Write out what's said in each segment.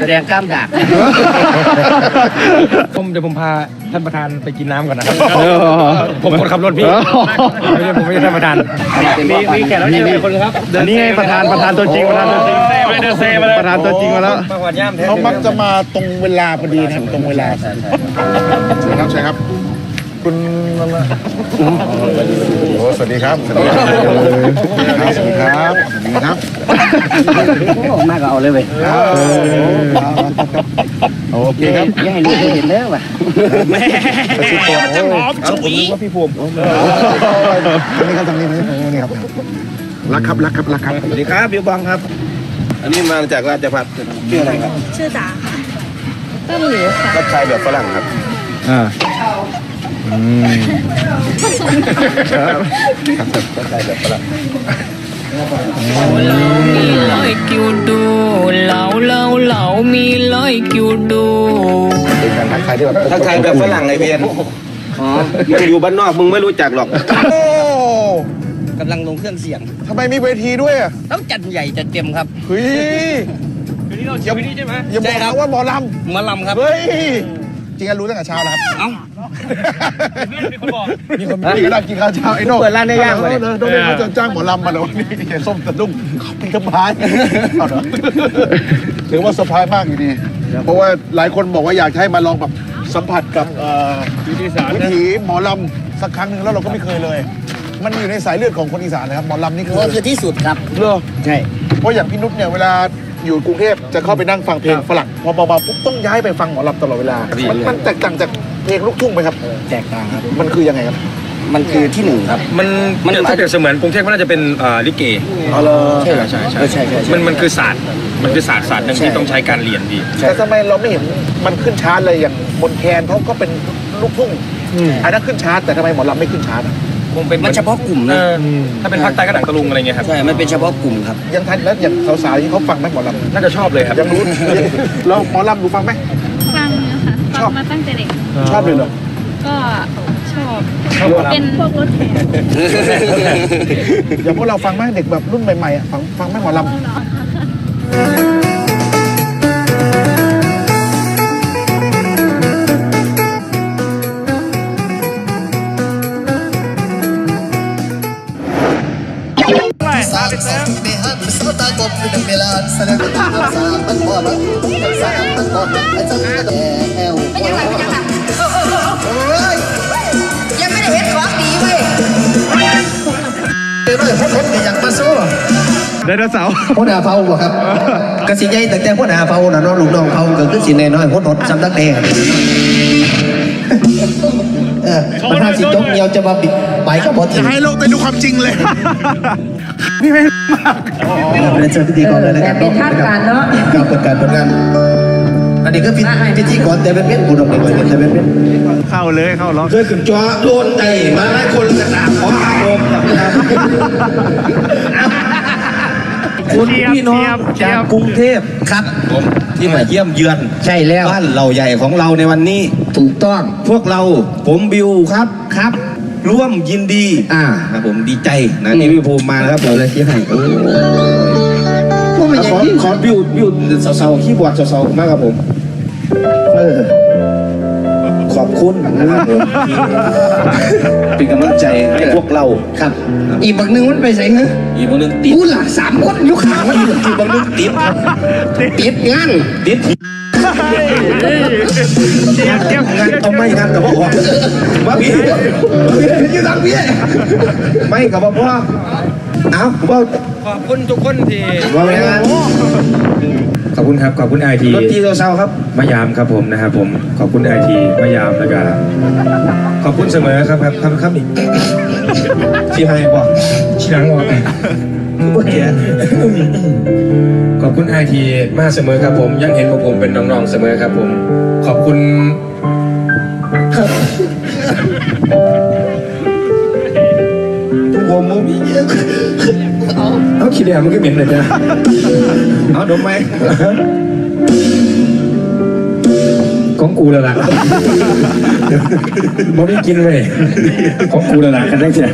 แสดงกล้ามดากผมเดี๋ยวผมพาท่านประธานไปกินน้ำก่อนนะครับ ผมคนขับรถพี่ ไม่ใช่ผมไม่ใช่ท่านประธาน มีมีแขกรับเชิญอีกคนครับอันนี้ไงประธานประธานตัวจริงประธานตัวจริงไม่เดินเซมาเลยประธานตัวจริงมาแล้วมาหวานย่ามแท้เขามักจะมาตรงเวลาพอดีนะครับตรงเวลาใช่ครับใช่ครับคุณ โอ้สวัสดีครับ สวัสดีครับสวัสดีครับสวัสดีครับโอ้มากก็เอาเลยเว้ยโอเคครับยังให้ลูกเห็นแล้วว่ะจะหอมฉุยว่าพี่ภูมินี่ครับทางนี้นี่นี่ครับรักครับรักครับรักครับสวัสดีครับบิวบองครับ อันนี้มาจากราชพัฒน์ชื่ออะไรครับ ชื่อจ๋าค่ะต้นหลิวค่ะรับชายแบบฝรั่งครับอ่า like you do เหลาเหลาเหลามี like you do เป็นการทักทายที่แบบทักทายแบบฝรั่งไงเพียนมึงอยู่บ้านนอกมึงไม่รู้จักหรอก โอ้กำลังลงเครื่องเสียง ทำไมมีเวทีด้วยอะต้องจัดใหญ่จัดเต็มครับเฮ้ยคืนนี้เราเชียร์คืนนี้ใช่ไหมอย่าบอกนะว่าหมอลำหมาลำครับำเฮ้ย จริงๆรู้ตั้งแต่เช้าแล้วครับ เอ้า มีคนบอกนี่ก็ได้กินข้าวเช้าไอ้โน่เปิดร้านได้ย่างเลเลย ยโน่เขาจะจ้างหมอลำมาแล้ววันนี้เห็นส้มตะลุ่งเขาเป็นสบายเอาเหรอถือว่าเซอร์ไพรส์มากอยู่ดีเพราะว่าหลายคนบอกว่าอยากให้มาลองแบบสัมผัสกับเอ่อวิธีสารวินะถีหมอลำสักครั้งหนึ่งแล้วเราก็ไม่เคยเลย มันอยู่ในสายเลือดของคนอีสานนะครับหมอลำนี่คือ ก็คือที่สุดครับเลอใช่ เพราะอย่างพี่นุชเนี่ยเวลา อยู่กรุงเทพจะเข้าไปนั่งฟังเพลงฝรั่งพอเบาๆปุ๊บต้องย้ายไปฟังหมอลำตลอดเวลา มันมันแตกต่างจากเพลงลูกทุ่งไหมครับ แตกต่างครับ มันคือยังไงครับ มันคือที่หนึ่งครับ มันมันถ้าเกิดเสมือนกรุงเทพก็น่าจะเป็นเอ่อลิเกเอาเลยใช่เหรอใช่ใช่เออใช่ใช่ใช่มันมันคือศาสตร์มันคือศาสตร์ศาสตร์หนึ่งใช่ที่ต้องใช้การเรียนดีแต่ทำไมเราไม่เห็นมันขึ้นชาร์ตเลยอย่างบนแคนเขาก็เป็นลูกทุ่งอันนั้นขึ้นชาร์ตแต่ทำไมหมอลำไม่ขึ้นชาร์ตอะ คงเป็นมันเฉพาะกลุ่มเอนะอถ้าเป็นภาคใต้ก็หนังตะลุงอะไรเงี้ยครับ ใช่ มันเป็นเฉพาะกลุ่มครับ ยังทันแล้วอย่างสาวๆที่เขาฟังไหมหมอลำน่าจะชอบเลยครับยังรู้เราหมอลำดูฟังไหม ฟังนะคะชฟัอบ งมาตั้งแต่เด็กชอบเลยเหรอ ก็ชอบชอบหมอลำ เป็นพวกรถแห่อย่างพวกเราฟังไหมเด็กแบบรุ่นใหม่ๆอะฟังฟังไหมหมอลำเอาเหรอ ยังไม่ได้เห็นของดีเว้ยไดโนเสาร์หัวหน้าเผาบ่ครับกสิใหญ่แต่แต่หัวหน้าเผาน่ะเนาะลูกน้องเผาก็คือสิแน่น้อยหัวหนดสำนักแดง เออมันห้าสิจกเดียวจะมาบิดไปก็บ่ถึงให้โลกได้ดูความจริงเลยเป็นเชิญพิธีกรเลยนะครับเป็นทางการเนาะการเปิดการเปิดงานอันนี้ก็พิพิธีกรแต่เป็นเป็นผู้ดำเนินการแต่เป็นเป็นเข้าเลยเข้าล็อกเคยขึ้นจอโดนใจมาหลายคนกระดาษขออาโอมคุณพี่น้องจากกรุงเทพครับผม ที่มาเยี่ยมเยือนใช่แล้ว บ้านเราใหญ่ของเราในวันนี้ ถูกต้อง พวกเราผมบิวครับครับ ร่วมยินดีอ่า ครับผมดีใจนะที่พี่ภูมิมานะครับผมเลยที่ให้โอ้ขอขอบิวบิวสาวๆขี้บวชสาวๆมากครับผม เออ ขอบคุณนะครับผมที่เป็นกำลังใจให้พวกเราครับ อีกบักหนึงมันไปใส่เงื้ออีกคนหนึงติดกูหล่ะสามคนอยุคขางมันอีกคนหนึงติดครับติดงานติดงานเอาไม่งานกับพ่อมาพี่มาพี่ยืนหลังพี่ไม่กับพ่อเอาผมว่าขอบคุณทุกคนที่ว่าไงงาน ขอบคุณครับ ขอบคุณไอทีรถที่เราเศร้าครับมายามครับผมนะครับผม ขอบคุณไอทีมายามแล้วก็ขอบคุณเสมอครับครับครับครับอีกที่ให้บอกชิลังวะพวกแกขอบคุณไอทีมากเสมอครับผม ยังเห็นพวกผมเป็นน้องๆเสมอครับผม ขอบคุณ ทุกคนมุ้งมีเยอะเอาขี้เดียมันก็เหม็นเลยจ้ะเอาดมไหมของกูแล้วล่ะบ่ไม่กินเลยของกูแล้วล่ะกันได้จ้ะ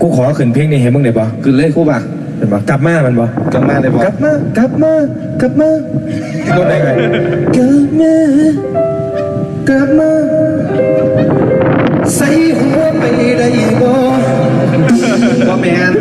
กูขอขึ้นเพลงนี้ให้มึงได้ปะขึ้นเลยคู่บ่ะเห็นปะกลับมามันปะกลับมาเลยบอกกลับมากลับมากลับมาโดนได้ไงกลับมากลับมาใส่หัวไปได้บ่ ก็แมน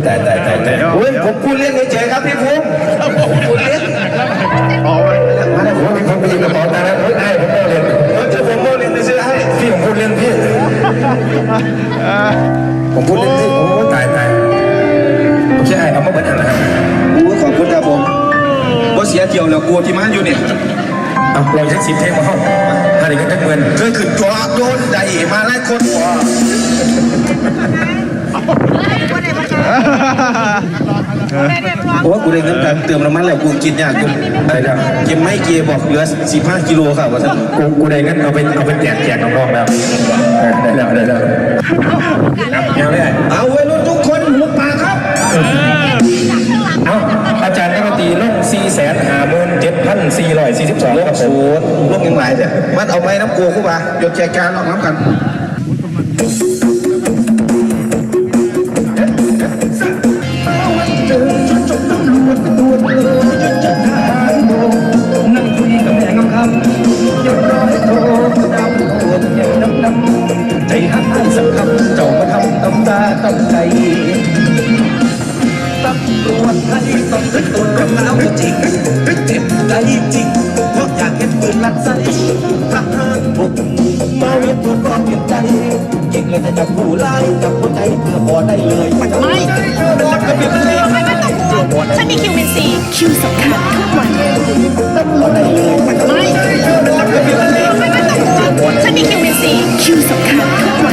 โอ้ยตายตายตายตายโอ้ยผมพูดเล่นเฉยๆครับพี่ภูมิผมพูดเล่นมาแล้วผมผมไปยิงกระเป๋าตังค์แล้วเฮ้ยไอ้ผมไม่เล่นเออเจอผมโมเล่นไปซื้อให้พี่ผมพูดเล่นพี่ผมพูดเล่นพี่โอ้ยตายตายโอเคไอ้เอามาเบิดอันนะครับโอ้ยขอบคุณครับผมว่าเสียเกี่ยวแล้วกลัวที่มาอยู่เนี่ยเอาเราใช้สิบเทปมาห้องหาเด็กก็จะเงินเคยขึ้นจอโดนใดมาไล่คนหัว เพราะว่ากูได้เงินการเติมน้ำมันแล้วกูกินยากกูอะไรนะกินไม่เกียบอกเหลือ15กิโลครับว่าท่านกูกูได้เงินเอาไปเอาไปแจกแจกน้องๆแล้วได้แล้วได้แล้วเอาเลยเอาไว้รุ่นทุกคนหูปากครับเอาอาจารย์นักตีลง4แสนหาหมื่นเจ็ดพันสี่ร้อยสี่สิบสองลครับงผสูมตรลงยังไงเนี่ยมันเอาไปน้ำกลัวคู่ป่ะหยดแจกการออกน้ำกันายจับหัวใจเพื่อพอได้เลยไม่ไม่ต้องห่วงฉันมีคิววินซีคิวสำคัญทุกวันพอได้เลยไม่ไม่ต้องห่วงฉันมีคิววินซีคิวสำคัญ